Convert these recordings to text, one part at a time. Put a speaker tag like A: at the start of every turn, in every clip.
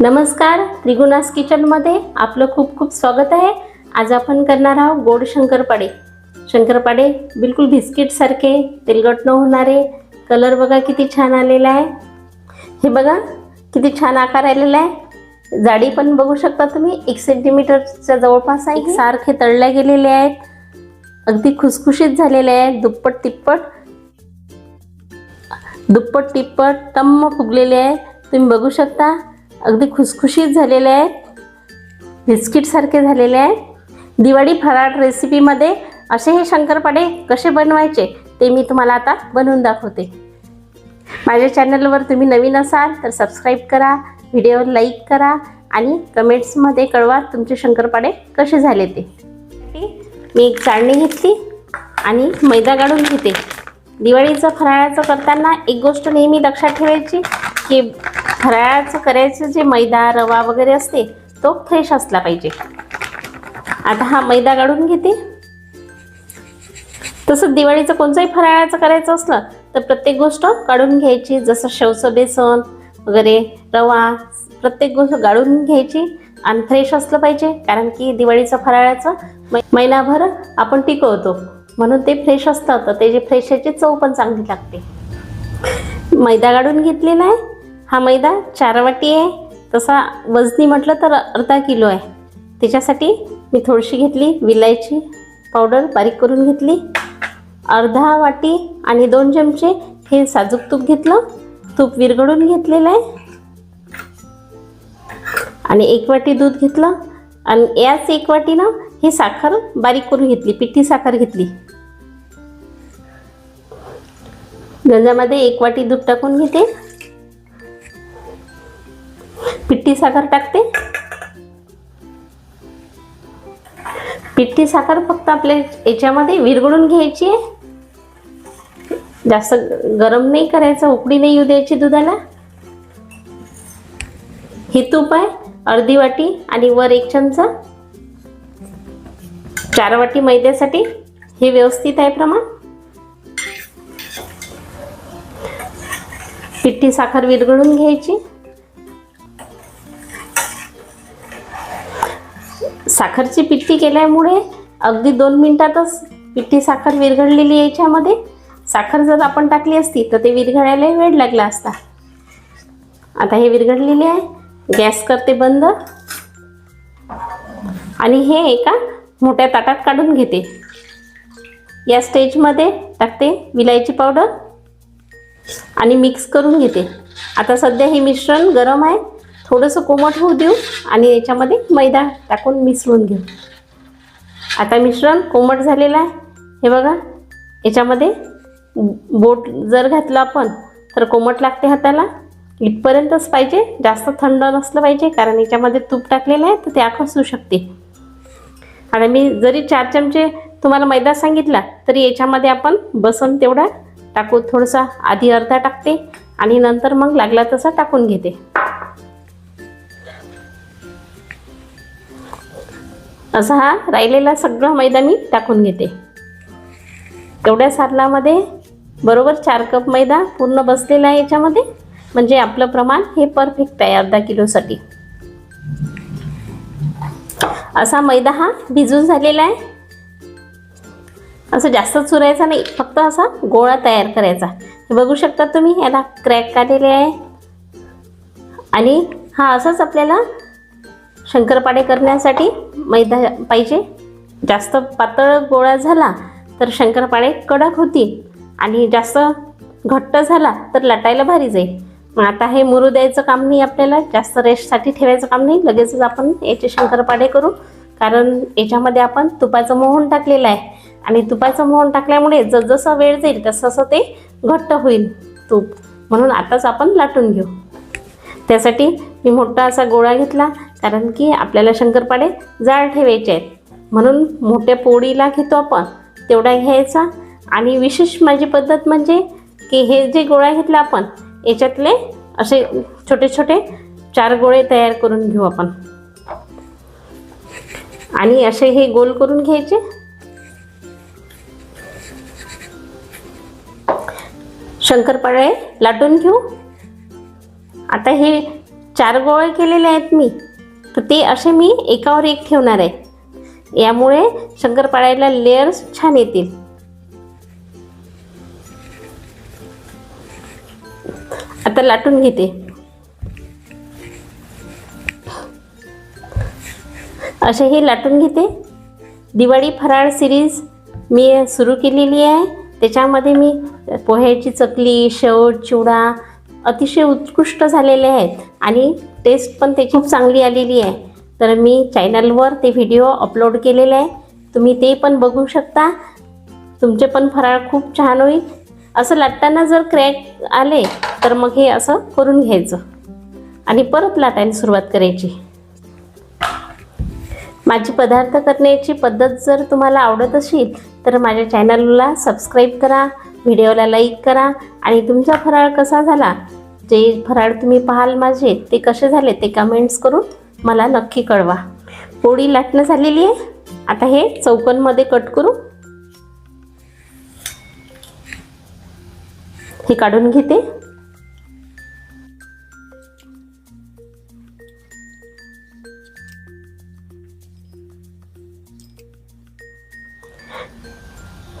A: नमस्कार त्रिगुणास किचनमध्ये आपलं खूप खूप स्वागत आहे. आज आपण करणार आहोत गोड शंकरपाडे. शंकरपाडे बिलकुल बिस्किटसारखे तेलगट न होणारे कलर बघा किती छान आलेला आहे. हे बघा किती छान आकार आलेला आहे. जाडी पण बघू शकता तुम्ही एक सेंटीमीटरच्या जवळपास आहे सारखे तळल्या गेलेले आहेत. अगदी खुसखुशीत झालेले आहेत. दुप्पट तिप्पट दुप्पट तिप्पट टम्म फुगलेले आहे तुम्ही बघू शकता अगदी खुसखुशीत झालेले आहेत. बिस्किटसारखे झालेले आहेत. दिवाळी फराळ रेसिपीमध्ये असे हे शंकरपाडे कसे बनवायचे ते मी तुम्हाला आता बनवून दाखवते. माझ्या चॅनलवर तुम्ही नवीन असाल तर सबस्क्राईब करा व्हिडिओ लाईक करा आणि कमेंट्समध्ये कळवा तुमचे शंकरपाडे कसे झाले ते. मी एक चाळणी घेतली आणि मैदा काढून घेते. दिवाळीचं फराळाचं करताना एक गोष्ट नेहमी लक्षात ठेवायची की फराळाचं करायचं जे मैदा रवा वगैरे असते तो फ्रेश असला पाहिजे. आता हा मैदा काढून घेते. तसं दिवाळीचं कोणतंही फराळाचं करायचं असलं तर प्रत्येक गोष्ट काढून घ्यायची जसं शेवचं बेसन वगैरे रवा प्रत्येक गोष्ट गाळून घ्यायची आणि फ्रेश असलं पाहिजे कारण की दिवाळीचं फराळाचं मै महिनाभर आपण टिकवतो म्हणून ते फ्रेश असतं तर त्याची फ्रेशाची चव पण चांगली लागते. मैदा काढून घेतलेला आहे. हा मैदा चार वाटी आहे. तसा वजनी म्हटलं तर अर्धा किलो आहे. त्याच्यासाठी मी थोडीशी घेतली विलायची पावडर बारीक करून घेतली. अर्धा वाटी आणि दोन चमचे हे साजूक तूप घेतलं. तूप विरघळून घेतलेलं आहे. आणि एक वाटी दूध घेतलं. आणि याच एक वाटीनं ही साखर बारीक करून घेतली पिठी साखर घेतली. गंजामध्ये एक वाटी दूध टाकून घेते. पिठी साखर टाकते. पिठी साखर फक्त आपल्या याच्यामध्ये विरघळून घ्यायची आहे. जास्त गरम नाही करायचं उकडी नाही येऊ द्यायची दुधाला. हे तूप आहे अर्धी वाटी आणि वर एक चमचा. चार वाटी मैद्यासाठी. हे व्यवस्थित आहे प्रमाण. पिठी साखर विरघळून घ्यायची. साखरची पिठी केल्यामुळे अगदी दोन मिनटातच पिठी साखर विरघळलेली याच्यामध्ये. साखर जर आपण टाकली असती तर ते विरघळायला वेळ लागला असता. आता हे विरघळलेले आहे. गॅस करते बंद. आणि हे एका मोठ्या ताटात काढून घेते. या स्टेजमध्ये टाकते विलायची पावडर. आणि मिक्स करून घेते. आता सध्या हे मिश्रण गरम आहे. थोडंसं कोमट होऊ देऊ आणि याच्यामध्ये मैदा टाकून मिसळून घेऊ. आता मिश्रण कोमट झालेलं आहे. हे बघा याच्यामध्ये बोट जर घातलं आपण तर कोमट लागते हाताला. इथपर्यंतच पाहिजे जास्त थंड नसलं पाहिजे कारण याच्यामध्ये तूप टाकलेलं आहे तर ते आखसू शकते. आणि मी जरी चार चमचे तुम्हाला मैदा सांगितला तरी याच्यामध्ये आपण बसन तेवढा टाकू थोडासा आधी अर्धा टाकते आणि नंतर मग लागला तसा टाकून घेते. असा हा राहिलेला सगळा मैदा मी टाकून घेते. एवढ्या सारणामध्ये बरोबर चार कप मैदा पूर्ण बसलेला आहे याच्यामध्ये. म्हणजे आपलं प्रमाण हे परफेक्ट आहे अर्धा किलोसाठी. असा मैदा हा भिजून झालेला आहे. असं जास्त चुरायचा नाही फक्त असा गोळा तयार करायचा. हे बघू शकता तुम्ही याला क्रॅक आलेले आहे. आणि हा असाच आपल्याला शंकरपाडे करण्यासाठी मैदा पाहिजे. जास्त पातळ गोळा झाला तर शंकरपाळे कडक होतील. आणि जास्त घट्ट झाला तर लाटायला भारी जाईल. मग आता हे मुरू द्यायचं काम नाही आपल्याला. जास्त रेस्टसाठी ठेवायचं काम नाही. लगेचच आपण याचे शंकरपाळे करू. कारण याच्यामध्ये आपण तुपाचं मोहन टाकलेलं आहे. आणि तुपाचं मोहन टाकल्यामुळे जसजसा वेळ जाईल तसं तसं ते घट्ट होईल तूप. म्हणून आताच आपण लाटून घेऊ. त्यासाठी मी मोठा असा गोळा घेतला कारण की आपल्याला शंकरपाडे जाळ ठेवायचे आहेत. म्हणून मोठ्या पोळीला घेतो आपण तेवढा घ्यायचा. आणि विशेष माझी पद्धत म्हणजे की हे जे गोळा घेतला आपण याच्यातले असे छोटे छोटे चार गोळे तयार करून घेऊ आपण. आणि असे हे गोल करून घ्यायचे. शंकरपाळे लाटून घेऊ. आता हे चार गोळे केलेले आहेत मी. तर ते असे मी एकावर एक ठेवणार आहे. यामुळे शंकरपाळ्याला लेअर्स छान येतील. आता लाटून घेते. असे हे लाटून घेते. दिवाळी फराळ सिरीज मी सुरू केलेली आहे. त्याच्यामध्ये मी पोह्याची चकली शेव चिवडा अतिशय उत्कृष्ट झालेले आहेत. आणि टेस्ट पण ते खूप चांगली आलेली आहे. तर मी चॅनलवर ते व्हिडिओ अपलोड केलेले आहे. तुम्ही ते पण बघू शकता. तुमचे पण फराळ खूप छान होईल. असं लाटताना जर क्रॅक आले तर मग हे असं करून घ्यायचं. आणि परत लाटायला सुरुवात करायची. माझी पदार्थ करण्याची पद्धत जर तुम्हाला आवडत असेल तर माझ्या चॅनलला सबस्क्राईब करा व्हिडिओला लाईक करा. आणि तुमचा फराळ कसा झाला जे फराळ तुम्ही पाहाल माझे ते कसे झाले ते कमेंट्स करून मला नक्की कळवा. पोळी लाटणं झालेली आहे. आता हे चौकनमध्ये कट करू. हे काढून घेते.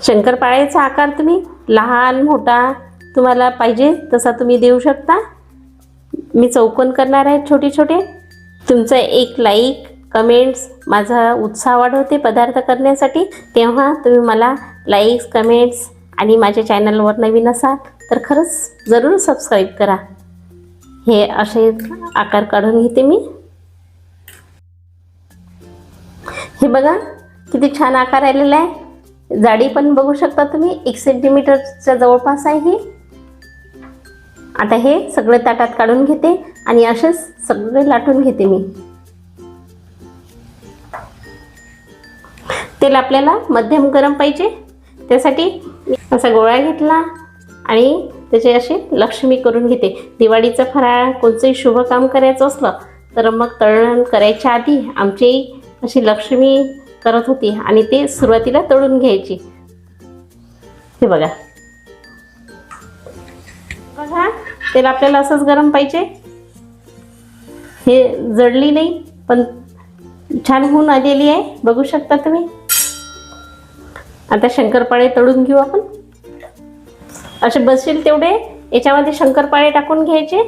A: शंकरपाळ्याचा आकार तुम्ही लहान मोठा तुम्हाला पाहिजे तसा तुम्ही देऊ शकता. मी चौकोन करणार आहे छोटे छोटे तुमचं एक लाईक कमेंट्स माझा उत्साह वाढवते पदार्थ करण्यासाठी. तेव्हा तुम्ही मला लाईक्स कमेंट्स आणि माझ्या चॅनलवर नवीन असाल तर खरंच जरूर सबस्क्राईब करा. हे असे आकार काढून घेते मी. हे बघा किती छान आकार आलेला आहे. जाडी पण बघू शकता तुम्ही एक सेंटीमीटरच्या जवळपास आहे ही. आता हे सगळं ताटात काढून घेते आणि असेच सगळे लाटून घेते मी. तेल आपल्याला मध्यम गरम पाहिजे. त्यासाठी असा गोळा घेतला आणि त्याचे असे लक्ष्मी करून घेते. दिवाळीचं फराळ कोणचंही शुभ काम करायचं असलं तर मग तळण करायच्या आधी आमची अशी लक्ष्मी करत होती आणि ते सुरुवातीला तळून घ्यायची. हे बघा. बघा तेल आपल्याला असंच गरम पाहिजे. हे जडली नाही पण छान होऊन आलेली आहे. बघू शकता तुम्ही. आता शंकरपाळे तळून घेऊ आपण. असे बसतील तेवढे. याच्यामध्ये शंकरपाळे टाकून घ्यायचे.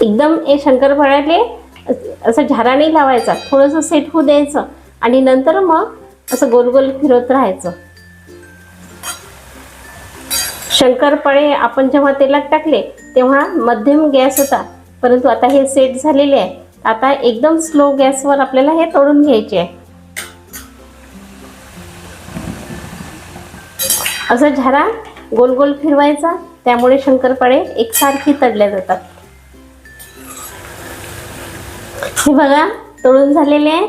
A: एकदम हे शंकरपाळ्याले असं झारा नाही लावायचा. थोडंसं सेट होऊ द्यायचं. आणि नंतर मग असं गोल गोल फिरवत राहायचं. शंकरपाळे आपण जेव्हा तेलात टाकले तेव्हा मध्यम गॅस होता. परंतु आता हे सेट झालेले आहे. आता एकदम स्लो गॅसवर आपल्याला हे तळून घ्यायचे आहे. असं झारा गोल गोल फिरवायचा त्यामुळे शंकरपाळे एकसारखी तळल्या जातात. हे बघा तळून झालेले आहे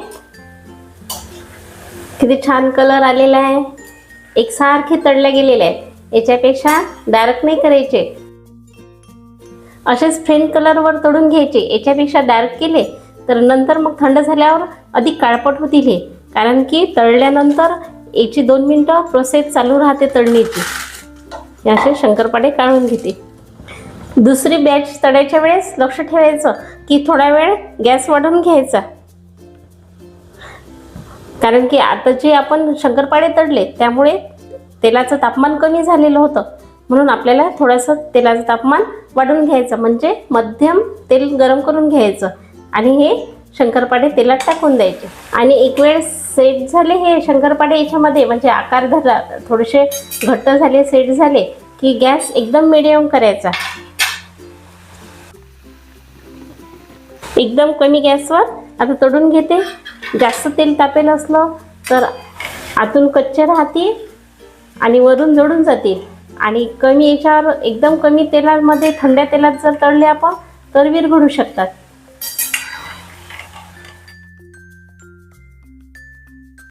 A: किती छान कलर आलेला आहे. एकसारखे तळले गेलेले आहेत. याच्यापेक्षा डार्क नाही करायचे. असेच फ्रेंड कलरवर तळून घ्यायचे. याच्यापेक्षा डार्क केले तर नंतर मग थंड झाल्यावर अधिक काळपट होतील हे. कारण की तळल्यानंतर याची दोन मिनटं प्रोसेस चालू राहते तळणीची. असे शंकरपाडे काढून घेते. दुसरी बॅच तळायच्या वेळेस लक्ष ठेवायचं की थोडा वेळ गॅस वाढवून घ्यायचा. कारण की आता जे आपण शंकरपाडे तळले त्यामुळे तेलाचं तापमान कमी झालेलं होतं. म्हणून आपल्याला थोडंसं तेलाचं तापमान वाढून घ्यायचं. म्हणजे मध्यम तेल गरम करून घ्यायचं. आणि हे शंकरपाडे तेलात टाकून द्यायचे. आणि एक वेळ सेट झाले हे शंकरपाडे याच्यामध्ये. म्हणजे आकार धरला थोडेसे घट्ट झाले सेट झाले की गॅस एकदम मिडियम करायचा. एकदम कमी गॅसवर आता तळून घेते. जास्त तेल तापेल असलं तर आतून कच्चे राहतील. आणि वरून जळून जातील. आणि कमी याच्यावर एकदम कमी तेलामध्ये थंड्या तेलात जर तळले आपण तर विरघडू शकतात.